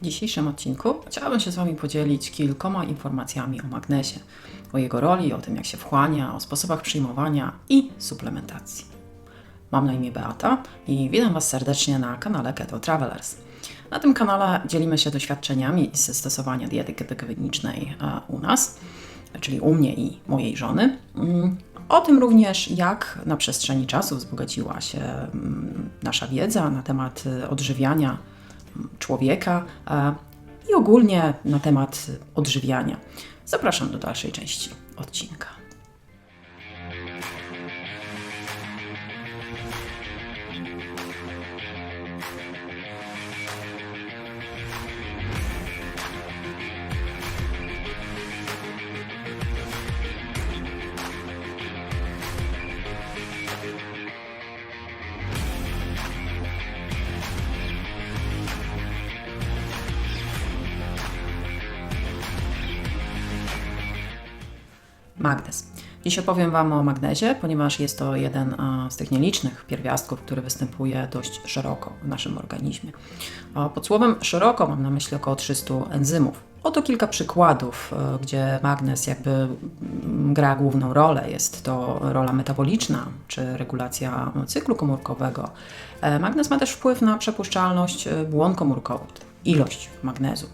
W dzisiejszym odcinku chciałabym się z Wami podzielić kilkoma informacjami o magnezie, o jego roli, o tym jak się wchłania, o sposobach przyjmowania i suplementacji. Mam na imię Beata i witam Was serdecznie na kanale Keto Travelers. Na tym kanale dzielimy się doświadczeniami ze stosowania diety ketogenicznej e, u nas, czyli u mnie i mojej żony. Mm, O tym również, jak na przestrzeni czasu wzbogaciła się mm, nasza wiedza na temat e, odżywiania człowieka i ogólnie na temat odżywiania. Zapraszam do dalszej części odcinka. Magnez. Dziś opowiem Wam o magnezie, ponieważ jest to jeden z tych nielicznych pierwiastków, który występuje dość szeroko w naszym organizmie. Pod słowem szeroko mam na myśli około 300 enzymów. Oto kilka przykładów, e, gdzie magnez jakby mm, gra główną rolę. Jest to rola metaboliczna czy regulacja cyklu komórkowego. E, Magnez ma też wpływ na przepuszczalność e, błon komórkowych, ilość magnezu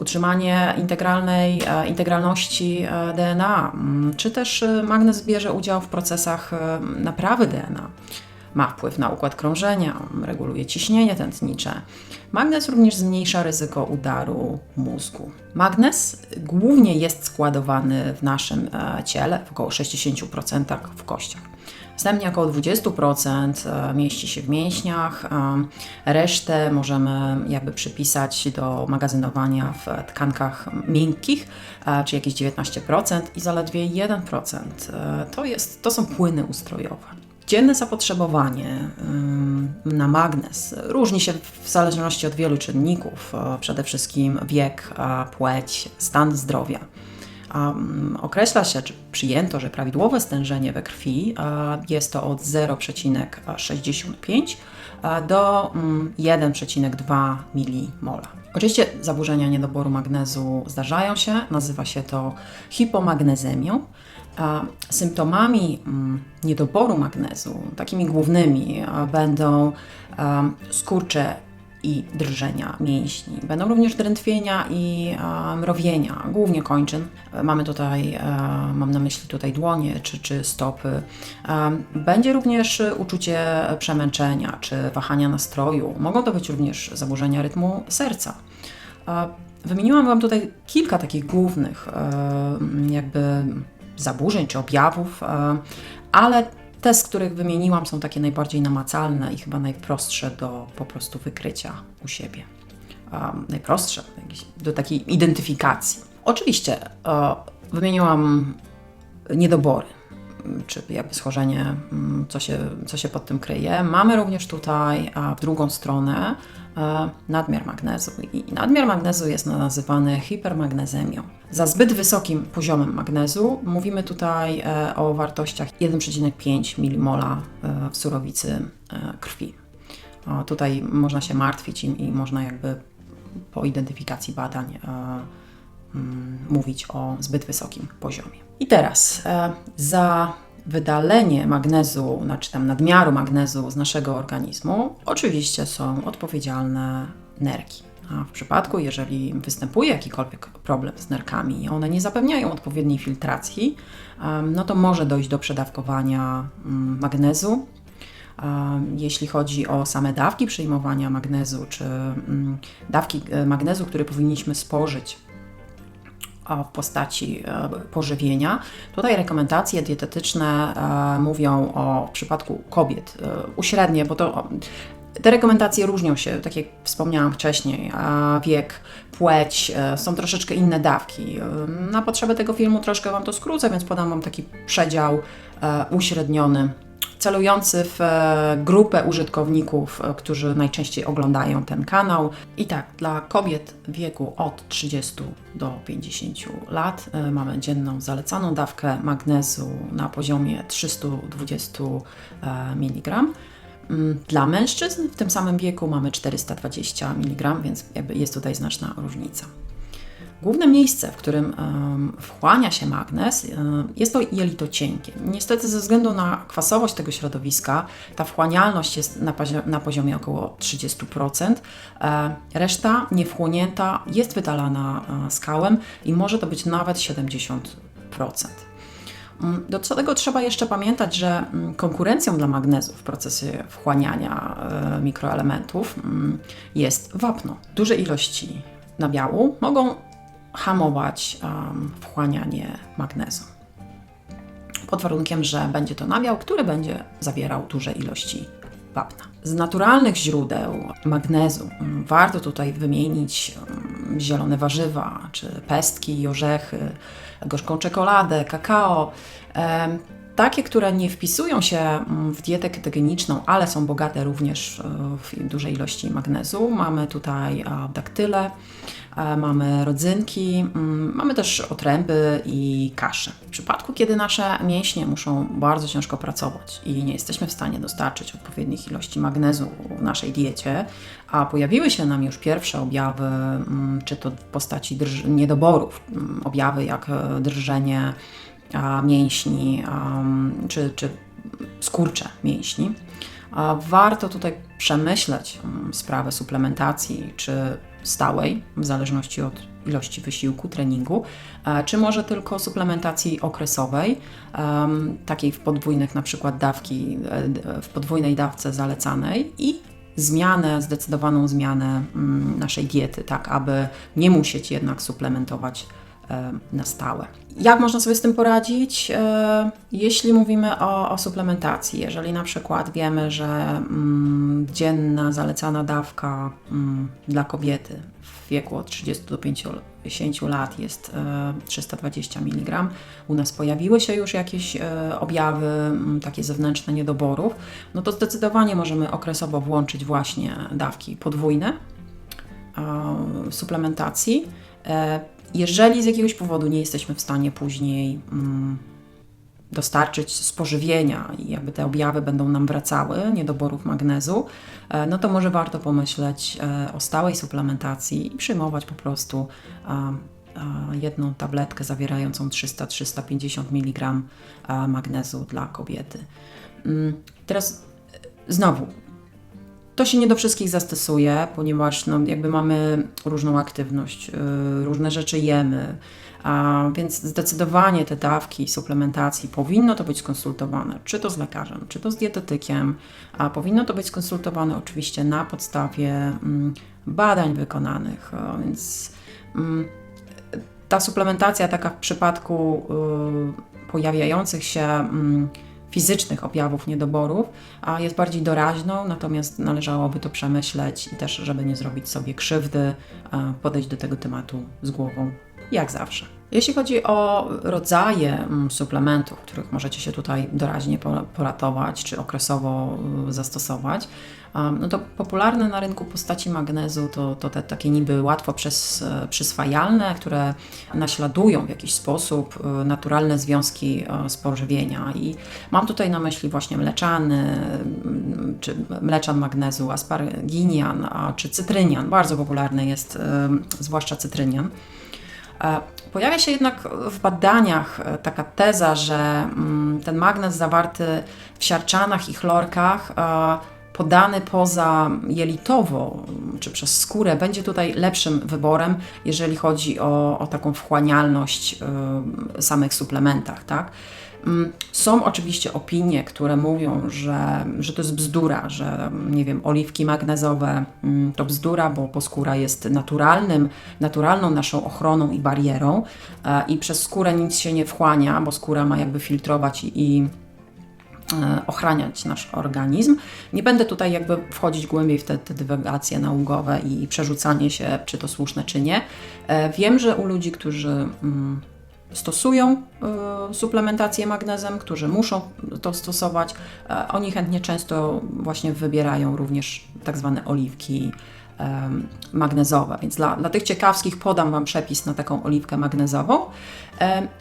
utrzymanie integralnej, e, integralności e, DNA, mm, czy też e, magnez bierze udział w procesach naprawy DNA. Ma wpływ na układ krążenia, reguluje ciśnienie tętnicze. Magnez również zmniejsza ryzyko udaru mózgu. Magnez głównie jest składowany w naszym ciele, w około 60% w kościach. Następnie około 20% e, mieści się w mięśniach, e, resztę możemy jakby przypisać do magazynowania w tkankach miękkich, e, czy jakieś 19% i zaledwie 1% e, to, jest, to są płyny ustrojowe. Dzienne zapotrzebowanie na magnez różni się w zależności od wielu czynników, przede wszystkim wiek, płeć, stan zdrowia. Mm, Określa się, czy przyjęto, że prawidłowe stężenie we krwi jest to od 0,65 e, do mm, 1,2 mmol. Oczywiście zaburzenia niedoboru magnezu zdarzają się, nazywa się to hipomagnezemią. Symptomami mm, niedoboru magnezu, takimi głównymi, będą skurcze i drżenia mięśni. Będą również drętwienia i e, mrowienia, głównie kończyn. Mamy tutaj, e, mam na myśli tutaj dłonie czy, czy stopy. E, Będzie również uczucie przemęczenia czy wahania nastroju. Mogą to być również zaburzenia rytmu serca. E, Wymieniłam Wam tutaj kilka takich głównych e, jakby zaburzeń czy objawów, e, ale te, z których wymieniłam, są takie najbardziej namacalne i chyba najprostsze do po prostu wykrycia u siebie. Um, najprostsze do takiej identyfikacji. Oczywiście e, wymieniłam niedobory, czy jakby schorzenie, m, co się, co się pod tym kryje. Mamy również tutaj a, w drugą stronę e, nadmiar magnezu. I nadmiar magnezu jest nazywany hipermagnezemią. Za zbyt wysokim poziomem magnezu mówimy tutaj e, o wartościach 1,5 mmol w surowicy e, krwi. Tutaj można się martwić i, i można jakby po identyfikacji badań e, mm, mówić o zbyt wysokim poziomie. I teraz e, za wydalenie magnezu, znaczy tam nadmiaru magnezu z naszego organizmu, oczywiście są odpowiedzialne nerki. A w przypadku, jeżeli występuje jakikolwiek problem z nerkami i one nie zapewniają odpowiedniej filtracji, no to może dojść do przedawkowania mm, magnezu, Jeśli chodzi o same dawki przyjmowania magnezu, czy mm, dawki e, magnezu, które powinniśmy spożyć w postaci e, pożywienia, tutaj rekomendacje dietetyczne e, mówią o w przypadku kobiet e, uśrednie, bo to te rekomendacje różnią się, tak jak wspomniałam wcześniej, wiek, płeć, są troszeczkę inne dawki. Na potrzeby tego filmu troszkę Wam to skrócę, więc podam Wam taki przedział uśredniony celujący w e, grupę użytkowników, e, którzy najczęściej oglądają ten kanał. I tak, dla kobiet w wieku od 30 do 50 lat e, mamy dzienną zalecaną dawkę magnezu na poziomie 320 mg. Mm, Dla mężczyzn w tym samym wieku mamy 420 mg, więc jest tutaj znaczna różnica. Główne miejsce, w którym wchłania się magnez, em, jest to jelito cienkie. Niestety, ze względu na kwasowość tego środowiska, ta wchłanialność jest na poziomie około 30%. E, reszta niewchłonięta jest wydalana e, skałem i może to być nawet 70%. Mm, Do tego trzeba jeszcze pamiętać, że mm, konkurencją dla magnezu w procesie wchłaniania e, mikroelementów mm, jest wapno. Duże ilości nabiału mogą hamować wchłanianie magnezu. Pod warunkiem, że będzie to nabiał, który będzie zawierał duże ilości wapna. Z naturalnych źródeł magnezu mm, warto tutaj wymienić mm, zielone warzywa, czy pestki orzechy, gorzką czekoladę, kakao. Takie, które nie wpisują się mm, w dietę ketogeniczną, ale są bogate również e, w dużej ilości magnezu. Mamy tutaj e, daktyle, e, mamy rodzynki, mm, mamy też otręby i kasze. W przypadku, kiedy nasze mięśnie muszą bardzo ciężko pracować i nie jesteśmy w stanie dostarczyć odpowiednich ilości magnezu w naszej diecie, a pojawiły się nam już pierwsze objawy, mm, czy to w postaci niedoborów, objawy jak drżenie, mięśni czy, czy skurcze mięśni. Warto tutaj przemyśleć mm, sprawę suplementacji, czy stałej, w zależności od ilości wysiłku, treningu, e, czy może tylko suplementacji okresowej, takiej w podwójnych na przykład dawki, e, d- w podwójnej dawce zalecanej i zmianę, zdecydowaną zmianę mm, naszej diety, tak aby nie musieć jednak suplementować e, na stałe. Jak można sobie z tym poradzić? E, Jeśli mówimy o, o suplementacji, jeżeli na przykład wiemy, że mm, dzienna zalecana dawka mm, dla kobiety w wieku od 30 do 50 lat jest e, 320 mg, u nas pojawiły się już jakieś e, objawy mm, takie zewnętrzne niedoborów, no to zdecydowanie możemy okresowo włączyć właśnie dawki podwójne e, suplementacji. E, Jeżeli z jakiegoś powodu nie jesteśmy w stanie później mm, dostarczyć spożywienia i jakby te objawy będą nam wracały, niedoborów magnezu, e, no to może warto pomyśleć e, o stałej suplementacji i przyjmować po prostu jedną tabletkę zawierającą 300-350 mg a, magnezu dla kobiety. Mm, Teraz e, znowu, to się nie do wszystkich zastosuje, ponieważ no, jakby mamy różną aktywność, yy, różne rzeczy jemy, a, więc zdecydowanie te dawki suplementacji powinno to być skonsultowane, czy to z lekarzem, czy to z dietetykiem, a powinno to być skonsultowane oczywiście na podstawie mm, badań wykonanych, a więc mm, ta suplementacja taka w przypadku y, pojawiających się mm, fizycznych objawów niedoborów a jest bardziej doraźną, natomiast należałoby to przemyśleć i też, żeby nie zrobić sobie krzywdy, podejść do tego tematu z głową, jak zawsze. Jeśli chodzi o rodzaje mm, suplementów, których możecie się tutaj doraźnie po- poratować czy okresowo y, zastosować, um, no to popularne na rynku postaci magnezu to, to te takie niby łatwo przys, e, przyswajalne, które naśladują w jakiś sposób y, naturalne związki e, z pożywienia. I mam tutaj na myśli właśnie mleczany, mm, czy mleczan magnezu, asparginian, czy cytrynian. Bardzo popularny jest y, zwłaszcza cytrynian. E, Pojawia się jednak w badaniach e, taka teza, że mm, ten magnez zawarty w siarczanach i chlorkach, e, podany poza jelitowo mm, czy przez skórę, będzie tutaj lepszym wyborem, jeżeli chodzi o, o taką wchłanialność y, samych suplementach. Tak? Mm, Są oczywiście opinie, które mówią, że, że to jest bzdura, że nie wiem, oliwki magnezowe mm, to bzdura, bo, bo skóra jest naturalnym, naturalną naszą ochroną i barierą e, i przez skórę nic się nie wchłania, bo skóra ma jakby filtrować i, i e, ochraniać nasz organizm. Nie będę tutaj jakby wchodzić głębiej w te, te dywagacje naukowe i przerzucanie się, czy to słuszne, czy nie. E, Wiem, że u ludzi, którzy mm, stosują e, suplementację magnezem, którzy muszą to stosować, e, oni chętnie często właśnie wybierają również tak zwane oliwki em, magnezowe. Więc dla, dla tych ciekawskich podam Wam przepis na taką oliwkę magnezową.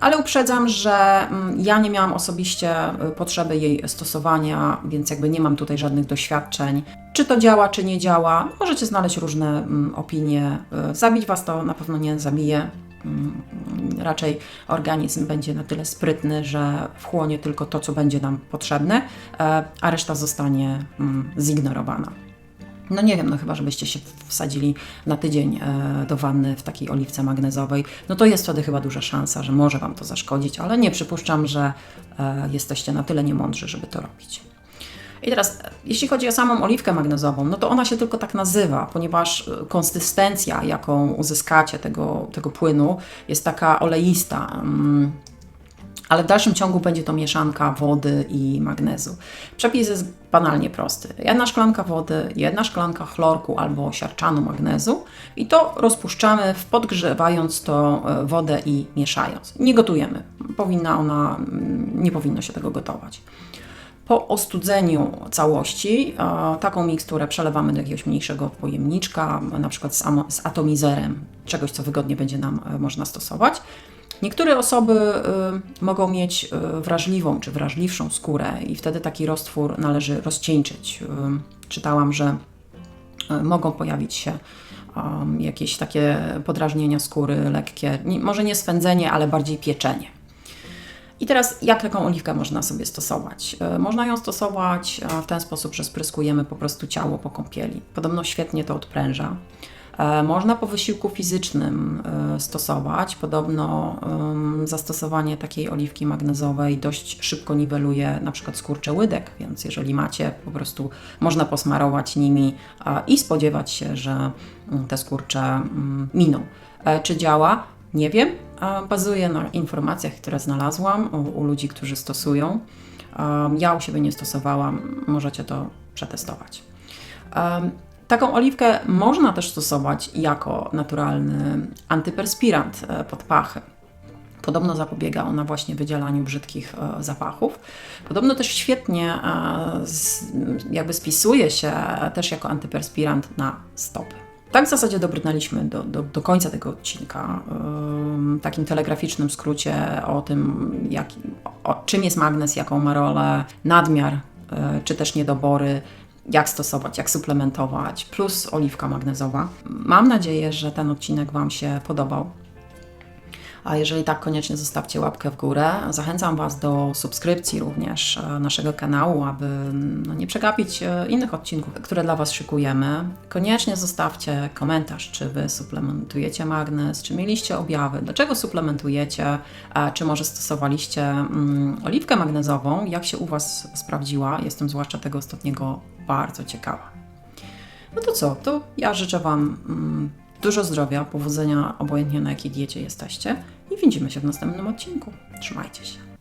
Ale uprzedzam, że mm, ja nie miałam osobiście potrzeby jej stosowania, więc jakby nie mam tutaj żadnych doświadczeń. Czy to działa, czy nie działa, możecie znaleźć różne mm, opinie. Zabić Was to na pewno nie zabije. Mm, Raczej organizm będzie na tyle sprytny, że wchłonie tylko to, co będzie nam potrzebne, e, a reszta zostanie mm, zignorowana. No nie wiem, no chyba, żebyście się wsadzili na tydzień e, do wanny w takiej oliwce magnezowej, no to jest wtedy chyba duża szansa, że może Wam to zaszkodzić, ale nie przypuszczam, że e, jesteście na tyle niemądrzy, żeby to robić. I teraz, jeśli chodzi o samą oliwkę magnezową, no to ona się tylko tak nazywa, ponieważ e, konsystencja, jaką uzyskacie tego, tego płynu, jest taka oleista. mm, ale w dalszym ciągu będzie to mieszanka wody i magnezu. Przepis jest banalnie prosty. Jedna szklanka wody, jedna szklanka chlorku albo siarczanu magnezu i to rozpuszczamy podgrzewając to e, wodę i mieszając. Nie gotujemy. Powinna ona, mm, nie powinno się tego gotować. Po ostudzeniu całości e, taką miksturę przelewamy do jakiegoś mniejszego pojemniczka, na przykład z, z atomizerem, czegoś co wygodnie będzie nam e, można stosować. Niektóre osoby y, mogą mieć wrażliwą czy wrażliwszą skórę i wtedy taki roztwór należy rozcieńczyć. Czytałam, że mogą pojawić się jakieś takie podrażnienia skóry lekkie, może nie swędzenie, ale bardziej pieczenie. I teraz jak taką oliwkę można sobie stosować? E, Można ją stosować e, w ten sposób, że spryskujemy po prostu ciało po kąpieli. Podobno świetnie to odpręża. E, Można po wysiłku fizycznym stosować. Podobno zastosowanie takiej oliwki magnezowej dość szybko niweluje na przykład skurcze łydek, więc jeżeli macie, po prostu można posmarować nimi i spodziewać się, że mm, te skurcze mm, miną. Czy działa? Nie wiem. Bazuje na informacjach, które znalazłam u, u ludzi, którzy stosują. Ja u siebie nie stosowałam, możecie to przetestować. Taką oliwkę można też stosować jako naturalny antyperspirant e, pod pachy. Podobno zapobiega ona właśnie wydzielaniu brzydkich e, zapachów. Podobno też świetnie e, jakby spisuje się też jako antyperspirant na stopy. Tak w zasadzie dobrnęliśmy do, do, do końca tego odcinka. Ym, takim telegraficznym skrócie o tym, jak, o, czym jest magnez, jaką ma rolę, nadmiar y, czy też niedobory, jak stosować, jak suplementować, plus oliwka magnezowa. Mam nadzieję, że ten odcinek Wam się podobał. A jeżeli tak, koniecznie zostawcie łapkę w górę. Zachęcam Was do subskrypcji również e, naszego kanału, aby no, nie przegapić e, innych odcinków, które dla Was szykujemy. Koniecznie zostawcie komentarz, czy Wy suplementujecie magnez, czy mieliście objawy, dlaczego suplementujecie, czy może stosowaliście mm, oliwkę magnezową, jak się u Was sprawdziła. Jestem zwłaszcza tego ostatniego bardzo ciekawa. No to co? To ja życzę Wam mm, dużo zdrowia, powodzenia, obojętnie na jakiej diecie jesteście i widzimy się w następnym odcinku. Trzymajcie się.